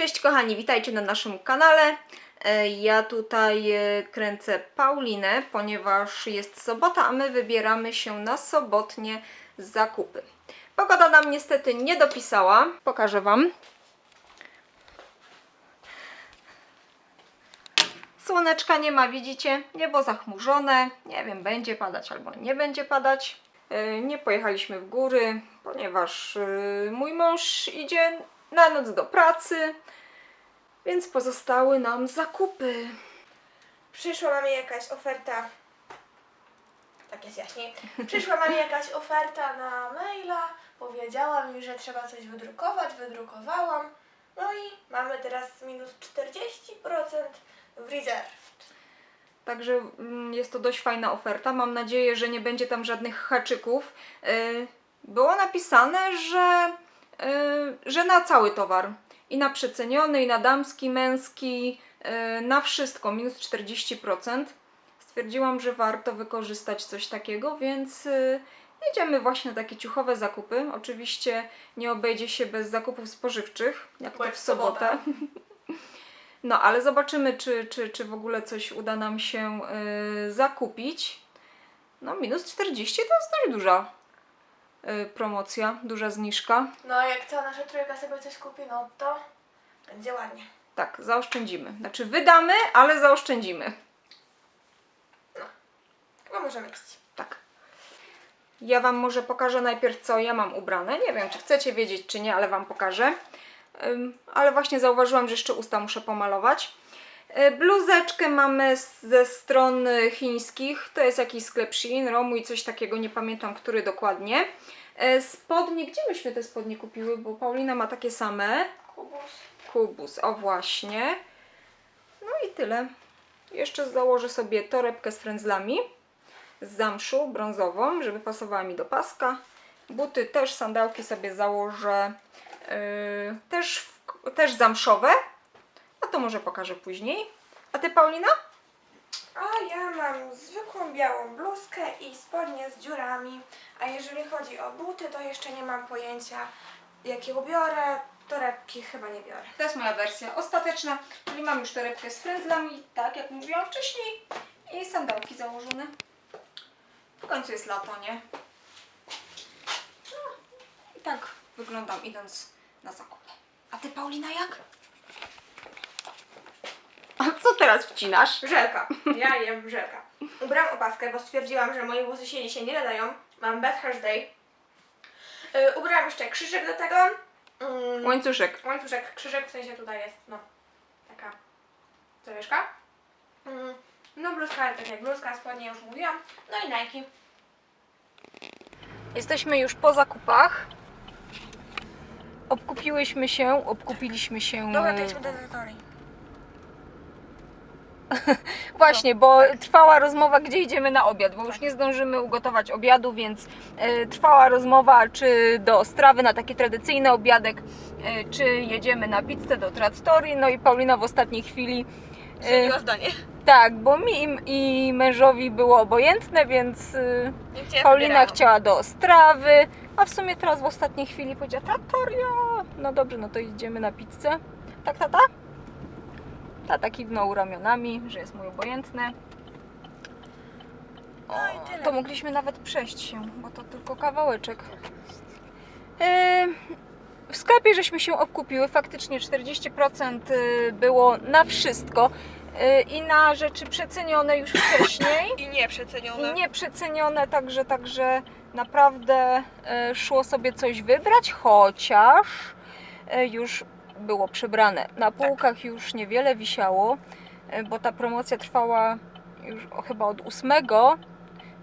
Cześć kochani, witajcie na naszym kanale. E, Ja tutaj e, kręcę Paulinę, ponieważ jest sobota, a my wybieramy się na sobotnie zakupy. Pogoda nam niestety nie dopisała. Pokażę Wam. Słoneczka nie ma, widzicie? Niebo zachmurzone. Nie wiem, będzie padać albo nie będzie padać. E, Nie pojechaliśmy w góry, ponieważ mój mąż idzie na noc do pracy, więc pozostały nam zakupy. Przyszła mamy jakaś oferta. Tak jest jaśniej. Przyszła mamy jakaś oferta na maila. Powiedziała mi, że trzeba coś wydrukować. Wydrukowałam. No i mamy teraz minus 40% w reserve. Także mm, jest to dość fajna oferta. Mam nadzieję, że nie będzie tam żadnych haczyków. Yy, Było napisane, że, że na cały towar. I na przeceniony, i na damski, męski, yy, na wszystko minus 40%. Stwierdziłam, że warto wykorzystać coś takiego, więc yy, jedziemy właśnie na takie ciuchowe zakupy. Oczywiście nie obejdzie się bez zakupów spożywczych, jak to w sobotę. sobotę. No, ale zobaczymy, czy, czy, czy w ogóle coś uda nam się y, zakupić. No, minus 40 to jest dość duża y, promocja, duża zniżka. No jak cała nasza trójka sobie coś kupi, no to będzie ładnie. Tak, zaoszczędzimy. Znaczy, wydamy, ale zaoszczędzimy. Chyba możemy iść. Tak. Ja Wam może pokażę najpierw, co ja mam ubrane. Nie wiem, czy chcecie wiedzieć, czy nie, ale Wam pokażę. Ym, ale właśnie zauważyłam, że jeszcze usta muszę pomalować. Y, Bluzeczkę mamy ze stron chińskich. To jest jakiś sklep Shein, Romu i coś takiego, nie pamiętam, który dokładnie. Y, Spodnie, gdzie myśmy te spodnie kupiły? Bo Paulina ma takie same. Kubus. Kubus, o właśnie. No i tyle. Jeszcze założę sobie torebkę z frędzlami z zamszu brązową, żeby pasowała mi do paska. Buty też, sandałki sobie założę yy, też, w, też zamszowe. To może pokażę później. A ty Paulina? A ja mam zwykłą białą bluzkę i spodnie z dziurami. A jeżeli chodzi o buty, to jeszcze nie mam pojęcia, jakie ubiorę. Torebki chyba nie biorę. To jest moja wersja ostateczna, czyli mam już torebkę z frędzlami, tak jak mówiłam wcześniej. I sandałki założone. W końcu jest lato, nie? No, I tak wyglądam idąc na zakupy. A ty Paulina jak? Teraz wcinasz? Żelka. Ja jem żelka. Ubrałam opaskę, bo stwierdziłam, że moje włosy się dzisiaj nie nadają. Mam bad hair day. Yy, ubrałam jeszcze krzyżyk do tego. Mm, Łańcuszek. łańcuszek, krzyżyk w sensie tutaj jest, no, taka zawieszka. Mm, no bluzka, ale tak jak bluzka, spodnie już mówiłam. No i Nike. Jesteśmy już po zakupach. Obkupiłyśmy się, obkupiliśmy się. Dobra, to jedźmy do. Właśnie, bo trwała rozmowa, gdzie idziemy na obiad, bo już nie zdążymy ugotować obiadu, więc e, trwała rozmowa, czy do strawy na taki tradycyjny obiadek, e, czy jedziemy na pizzę do Trattorii. No i Paulina w ostatniej chwili. e, Zmieniła zdanie. tak, bo mi i- i mężowi było obojętne, więc e, Paulina chciała do strawy, a w sumie teraz w ostatniej chwili powiedziała Trattoria. No dobrze, no to idziemy na pizzę. Tak, tata? Tata kiwnął ramionami, że jest mój obojętny. O, No tyle. to mogliśmy nawet przejść się, bo to tylko kawałeczek. Yy, w sklepie żeśmy się obkupiły, faktycznie 40% było na wszystko yy, i na rzeczy przecenione już wcześniej I nie przecenione. i nie przecenione, także, także naprawdę e, szło sobie coś wybrać, chociaż e, już było przebrane. Na półkach już niewiele wisiało, e, bo ta promocja trwała już chyba od 8.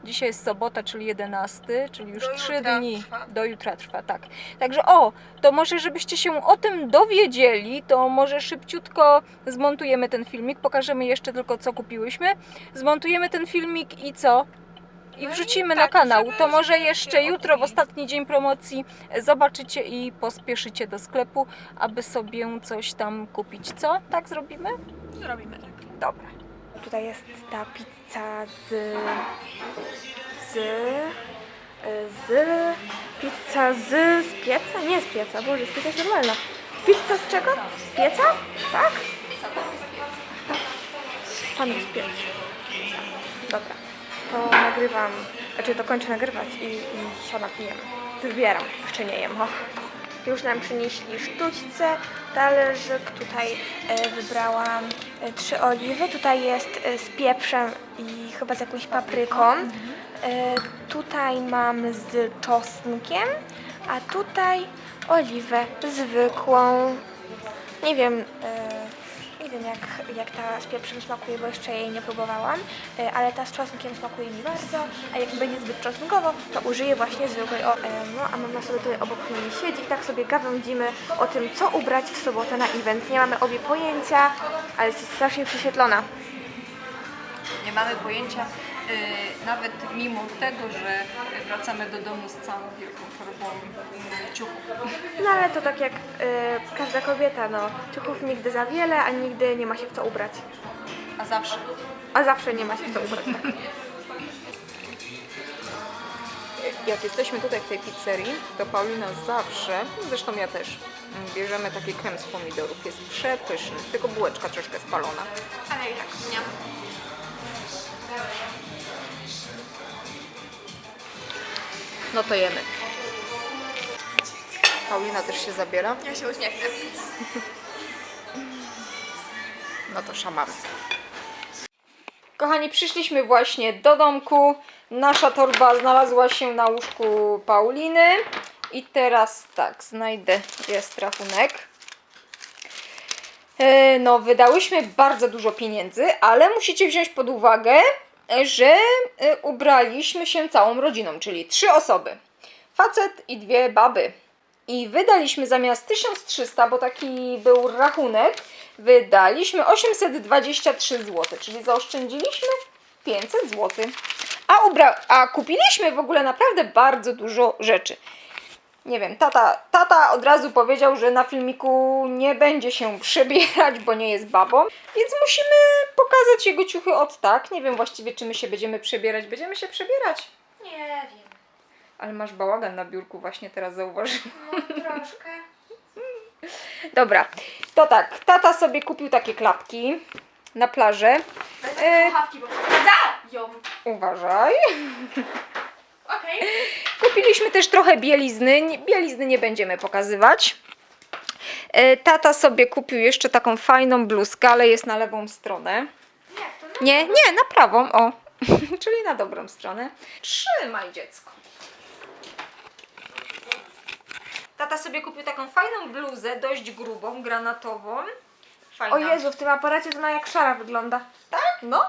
Dzisiaj jest sobota, czyli 11, czyli już Do 3 jutra dni. trwa. Do jutra trwa, tak. Także o, to może żebyście się o tym dowiedzieli, to może szybciutko zmontujemy ten filmik, pokażemy jeszcze tylko co kupiłyśmy. Zmontujemy ten filmik i co? I wrzucimy na tak, kanał. To może jeszcze jutro, w ostatni dzień promocji, zobaczycie i pospieszycie do sklepu, aby sobie coś tam kupić. Co? Tak zrobimy? Zrobimy tak. Dobra. Tutaj jest ta pizza z... z... z... pizza z... z pieca? Nie z pieca, boże, z pieca jest normalna. Pizza z czego? Z pieca? Tak? Pan jest pierwszy. Dobra, to nagrywam, znaczy to kończę nagrywać i, i siadam i jem. Wybieram, jeszcze nie jem. O. Już nam przynieśli sztućce, talerzyk, tutaj e, wybrałam e, trzy oliwy, tutaj jest e, z pieprzem i chyba z jakąś papryką. E, tutaj mam z czosnkiem, a tutaj oliwę zwykłą. Nie wiem, e, nie wiem jak, jak ta z pieprzem smakuje, bo jeszcze jej nie próbowałam, e, ale ta z czosnkiem smakuje mi bardzo, a jak będzie zbyt czosnkowo, to użyję właśnie zwykłej. O, no, a mama sobie tutaj obok mnie siedzi i tak sobie gawędzimy o tym, co ubrać w sobotę na event. Nie mamy obie pojęcia, ale jest strasznie prześwietlona. Nie mamy pojęcia, nawet mimo tego, że wracamy do domu z całą wielką torbą y, ciuchów. No ale to tak jak e, każda kobieta, no, ciuchów nigdy za wiele, a nigdy nie ma się w co ubrać. A zawsze. A zawsze nie ma się w co ubrać. Tak. Jak jesteśmy tutaj w tej pizzerii, to Paulina zawsze, zresztą ja też, mm, bierzemy taki krem z pomidorów. Jest przepyszny, tylko bułeczka troszkę spalona. Ale i tak, nie. No to jemy. Paulina też się zabiera. Ja się uśmiechnę. No to szamamy. Kochani, przyszliśmy właśnie do domku. Nasza torba znalazła się na łóżku Pauliny. I teraz tak, znajdę, jest rachunek. E, No, wydałyśmy bardzo dużo pieniędzy, ale musicie wziąć pod uwagę, że e, ubraliśmy się całą rodziną, czyli trzy osoby. Facet i dwie baby. I wydaliśmy zamiast 1300, bo taki był rachunek, wydaliśmy 823 zł, czyli zaoszczędziliśmy 500 zł. A, ubra- a kupiliśmy w ogóle naprawdę bardzo dużo rzeczy. Nie wiem, tata, tata od razu powiedział, że na filmiku nie będzie się przebierać, bo nie jest babą, więc musimy pokazać jego ciuchy od tak. Nie wiem właściwie, czy my się będziemy przebierać. Będziemy się przebierać. Nie wiem. Ale masz bałagan na biurku, właśnie teraz zauważyłam. No, troszkę. Dobra, to tak, tata sobie kupił takie klapki na plażę. Będę E. słuchawki, bo ją. Uważaj. Okej. Kupiliśmy też trochę bielizny. Bielizny nie będziemy pokazywać. E, Tata sobie kupił jeszcze taką fajną bluzkę, ale jest na lewą stronę. Nie, nie, na prawą, o. Czyli na dobrą stronę. Trzymaj dziecko. Tata sobie kupił taką fajną bluzę, dość grubą, granatową. Fajna. O Jezu, w tym aparacie to ona jak szara wygląda. Tak? No.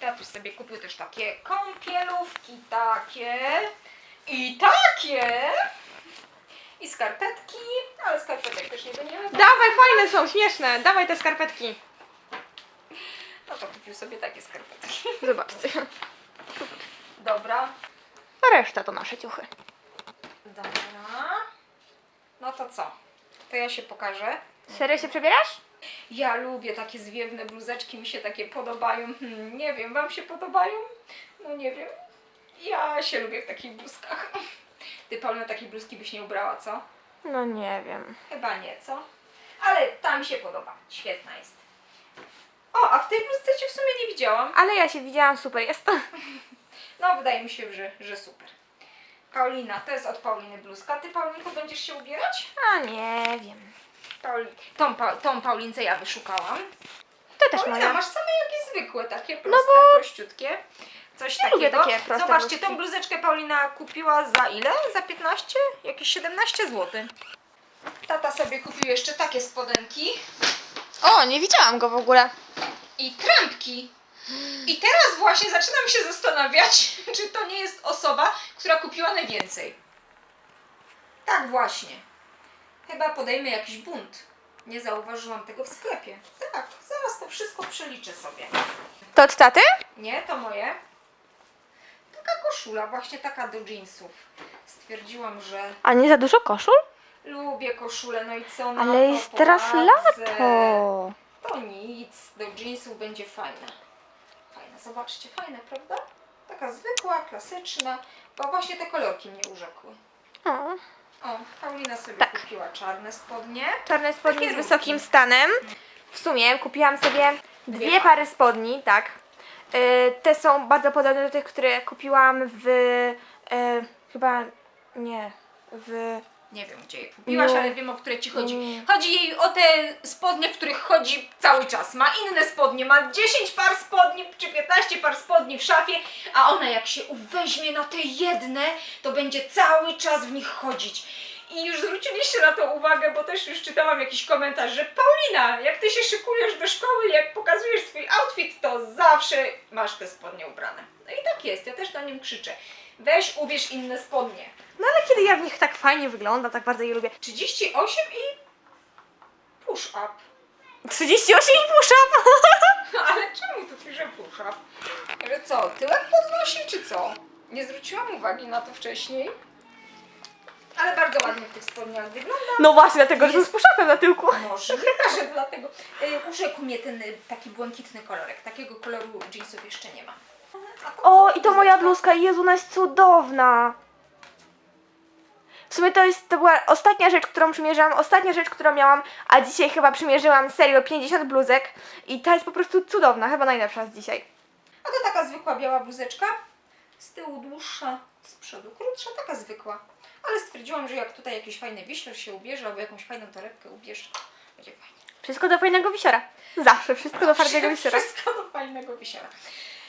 Tatuś sobie kupił też takie kąpielówki, takie i takie. I skarpetki, ale skarpetek też nie będziemy. Dawaj, fajne są, śmieszne. Dawaj te skarpetki. No to kupił sobie takie skarpetki. Zobaczcie. Dobra. A reszta to nasze ciuchy. Dobra. No to co? To ja się pokażę. Serio się przebierasz? Ja lubię takie zwiewne bluzeczki, mi się takie podobają. Hmm, nie wiem, wam się podobają? No nie wiem. Ja się lubię w takich bluzkach. Ty Paulina takiej bluzki byś nie ubrała, co? No nie wiem. Chyba nie, co? Ale ta mi się podoba. Świetna jest. O, a w tej bluzce cię w sumie nie widziałam. Ale ja się widziałam, super jest. No, wydaje mi się, że, że super. Paulina, to jest od Pauliny bluzka. Ty, Paulinko, będziesz się ubierać? A nie wiem. Tą. Tą Paulince ja wyszukałam. To też Paulina, moja. masz same jakieś zwykłe, takie proste, No bo- prościutkie. Coś Ja takiego. takie proste Zobaczcie, bluzki. tą bluzeczkę Paulina kupiła za ile? Za 15? Jakieś 17 zł. Tata sobie kupił jeszcze takie spodenki O, nie widziałam go w ogóle. i trampki. I teraz właśnie zaczynam się zastanawiać, czy to nie jest osoba, która kupiła najwięcej. Tak właśnie. Chyba podejmę jakiś bunt. Nie zauważyłam tego w sklepie. Tak, zaraz to wszystko przeliczę sobie. To od taty? Nie, to moje. Taka koszula, właśnie taka do jeansów. Stwierdziłam, że A nie za dużo koszul? lubię koszulę, no i co na Ale to jest teraz poradzę? lato. To nic, do jeansów będzie fajna. Fajna, zobaczcie, fajna, prawda? Taka zwykła, klasyczna, bo właśnie te kolorki mnie urzekły. O. O, Paulina sobie Tak. kupiła czarne spodnie. Czarne spodnie Takie z wysokim stanem. W sumie kupiłam sobie dwie, Dwie pary spodni, tak. Y, te są bardzo podobne do tych, które kupiłam w... y, chyba... nie... w... Nie wiem, gdzie je kupiłaś, No. ale wiem, o które ci chodzi. Nie. Chodzi jej o te spodnie, w których chodzi cały czas. Ma inne spodnie, ma 10 par spodni czy 15 par spodni w szafie, a ona jak się uweźmie na te jedne, to będzie cały czas w nich chodzić. I już zwróciliście na to uwagę, bo też już czytałam jakiś komentarz, że Paulina, jak ty się szykujesz do szkoły, jak pokazujesz swój outfit, to zawsze masz te spodnie ubrane. No i tak jest, ja też na nim krzyczę. Weź, ubierz inne spodnie. No ale kiedy ja w nich tak fajnie wyglądam, tak bardzo je lubię. 38 i push up. 38 i push-up! Ale czemu tu pisze push up? Że co, tyłek podnosi czy co? Nie zwróciłam uwagi na to wcześniej. Ale bardzo ładnie w tych spodniach wygląda. No właśnie, dlatego, że z push-upem na tyłku. Możliwe, że dlatego. Y, urzekł mnie ten y, taki błękitny kolorek. Takiego koloru jeansów jeszcze nie mam. O, i to moja bluzka, Jezu, ona jest cudowna. W sumie to jest, to była ostatnia rzecz, którą przymierzyłam, ostatnia rzecz, którą miałam, a dzisiaj chyba przymierzyłam serio 50 bluzek i ta jest po prostu cudowna, chyba najlepsza z dzisiaj. A to taka zwykła biała bluzeczka. Z tyłu dłuższa, z przodu krótsza, taka zwykła. Ale stwierdziłam, że jak tutaj jakiś fajny wiśler się ubierze, albo jakąś fajną torebkę ubierze, będzie fajnie. Wszystko do fajnego wisiora. Zawsze, wszystko do fajnego wisiora. Wszystko do fajnego wisiora.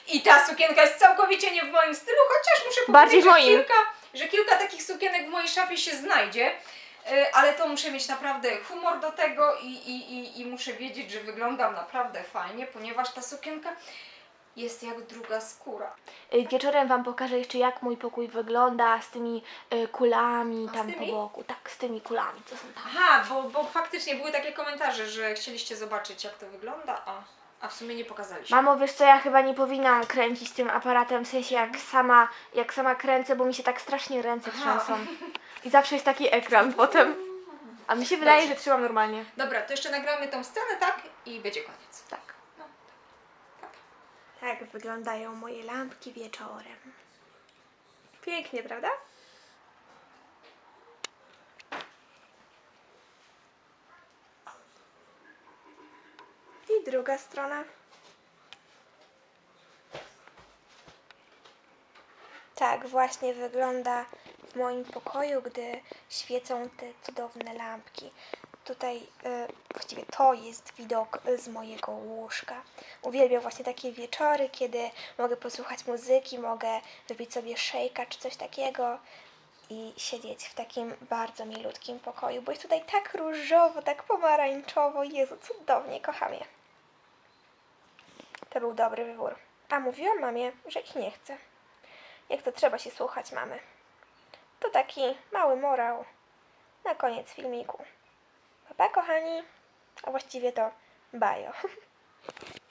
I ta sukienka jest całkowicie nie w moim stylu, chociaż muszę powiedzieć, Bardziej w że, moim. kilka, że kilka takich sukienek w mojej szafie się znajdzie. Y, Ale to muszę mieć naprawdę humor do tego i, i, i, i muszę wiedzieć, że wyglądam naprawdę fajnie, ponieważ ta sukienka jest jak druga skóra. Y, Wieczorem Wam pokażę jeszcze jak mój pokój wygląda z tymi y, kulami A, z tam tymi? po boku. Tak, z tymi kulami, co są tam. Aha, bo, bo faktycznie były takie komentarze, że chcieliście zobaczyć jak to wygląda, a, a w sumie nie pokazaliśmy. Mamo, wiesz co, ja chyba nie powinnam kręcić tym aparatem, w sensie jak sama, jak sama kręcę, bo mi się tak strasznie ręce Aha. trzęsą. I zawsze jest taki ekran potem. A mi się wydaje, Dobrze. że trzymam normalnie. Dobra, to jeszcze nagramy tą scenę, tak? I będzie koniec. Tak. No, tak. Tak wyglądają moje lampki wieczorem. Pięknie, prawda? Druga strona. Tak właśnie wygląda w moim pokoju, gdy świecą te cudowne lampki. Tutaj e, właściwie to jest widok z mojego łóżka. Uwielbiam właśnie takie wieczory, kiedy mogę posłuchać muzyki, mogę wypić sobie szejka czy coś takiego i siedzieć w takim bardzo milutkim pokoju, bo jest tutaj tak różowo, tak pomarańczowo. Jezu, cudownie, kocham je. To był dobry wybór. A mówiłam mamie, że ich nie chcę. Jak to trzeba się słuchać mamy. To taki mały morał na koniec filmiku. Pa, pa kochani, a właściwie to bajo.